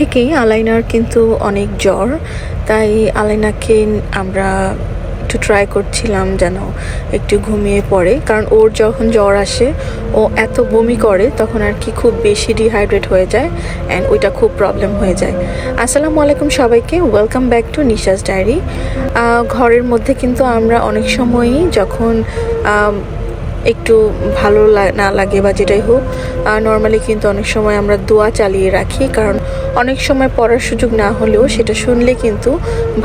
থেকেই আলাইনার কিন্তু অনেক জ্বর, তাই আলাইনাকে আমরা একটু ট্রাই করছিলাম যেন একটু ঘুমিয়ে পড়ে। কারণ ওর যখন জ্বর আসে, ও এত বমি করে, তখন আর কি খুব বেশি ডিহাইড্রেট হয়ে যায় অ্যান্ড ওইটা খুব প্রবলেম হয়ে যায়। আসসালামু আলাইকুম সবাইকে welcome back to Nisha's diary. ঘরের মধ্যে কিন্তু আমরা অনেক সময়ই যখন একটু ভালো না লাগে বা যেটাই হোক নর্মালি কিন্তু অনেক সময় আমরা দোয়া চালিয়ে রাখি, কারণ অনেক সময় পড়ার সুযোগ না হলেও সেটা শুনলে কিন্তু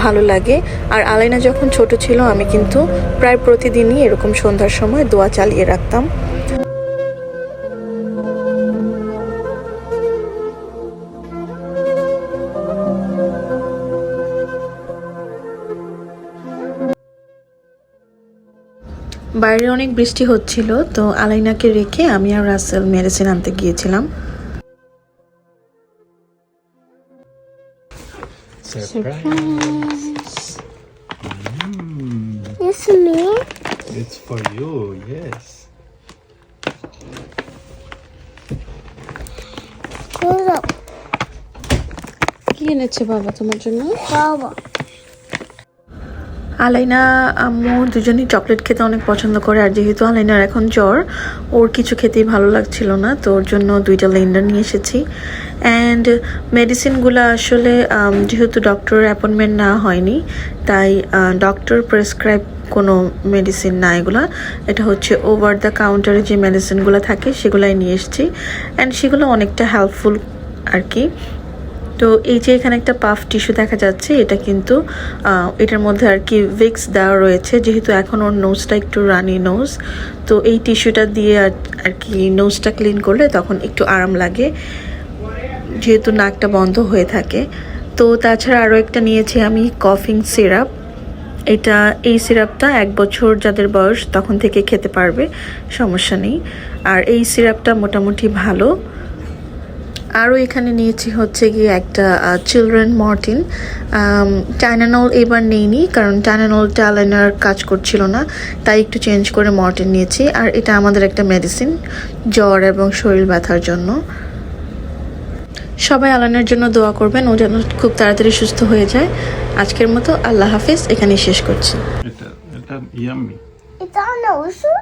ভালো লাগে। আর আলাইনা যখন ছোট ছিল, আমি কিন্তু প্রায় প্রতিদিনই এরকম সন্ধ্যার সময় দোয়া চালিয়ে রাখতাম। বাইরে অনেক বৃষ্টি হচ্ছিল তো আলাইনাকে রেখে আমি আর রাসেল মেডিসিন আনতে গিয়েছিলাম Surprise. It's me. It's for you, yes. কি এনেছে বাবা তোমার জন্য Baba. আলাইনা আম্মু দুজনেই চকলেট খেতে অনেক পছন্দ করে, আর যেহেতু আলাইনার এখন জ্বর, ওর কিছু খেতেই ভালো লাগছিল না, তো ওর জন্য দুইটা লেন্ডার নিয়ে এসেছি। অ্যান্ড মেডিসিনগুলো আসলে যেহেতু ডক্টরের অ্যাপয়েন্টমেন্ট না হয়নি, তাই ডক্টর প্রেসক্রাইব কোনো মেডিসিন না এগুলো। এটা হচ্ছে ওভার দ্য কাউন্টারে যে মেডিসিনগুলো থাকে, সেগুলাই নিয়ে এসেছি। অ্যান্ড সেগুলো অনেকটা হেল্পফুল আর কি। তো এই যে এখানে একটা পাফ টিস্যু দেখা যাচ্ছে, এটা কিন্তু এটার মধ্যে আর কি ভিক্স দেওয়া রয়েছে, যেহেতু এখন ওর নোজটা একটু রানি নোজ তো এই টিস্যুটা দিয়ে আর কি নোজটা ক্লিন করলে তখন একটু আরাম লাগে, যেহেতু নাকটা বন্ধ হয়ে থাকে। তো তাছাড়া আরও একটা নিয়েছি আমি কফিং সিরাপ এটা, এই সিরাপটা এক বছর যাদের বয়স তখন থেকে খেতে পারবে, সমস্যা নেই। আর এই সিরাপটা মোটামুটি ভালো। আরও এখানে নিয়েছি হচ্ছে গিয়ে একটা চিলড্রেন মর্টিন টাইনানল এবার নেইনি কারণ টাইনানলটা আলাইনার কাজ করছিল না তাই একটু চেঞ্জ করে মর্টিন নিয়েছি। আর এটা আমাদের একটা মেডিসিন জ্বর এবং শরীর ব্যথার জন্য। সবাই আলানের জন্য দোয়া করবেন ও যেন খুব তাড়াতাড়ি সুস্থ হয়ে যায়। আজকের মতো আল্লাহ হাফিজ এখানেই শেষ করছি। এটা এটা yummy. It's on the ocean.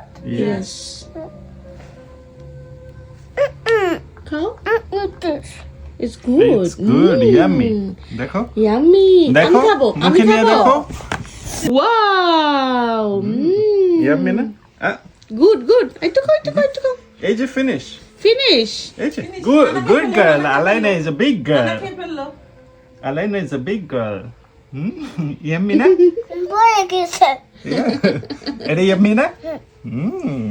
Yes. খাও Mm, eat this. It's good It's good, yummy. দেখো ইয়াম্মি দেখো মুখে নিয়ে দেখো ওয়াও yummy না আহ, গুড গুড একটু খাও একটু খাও একটু খাও এই যে ফিনিশ ফিনিশ এই যে good good girl Alaina is a big girl Alaina is a big girl hmm yummy না Boy, I get it. এটা ইয়াম্মি না হুম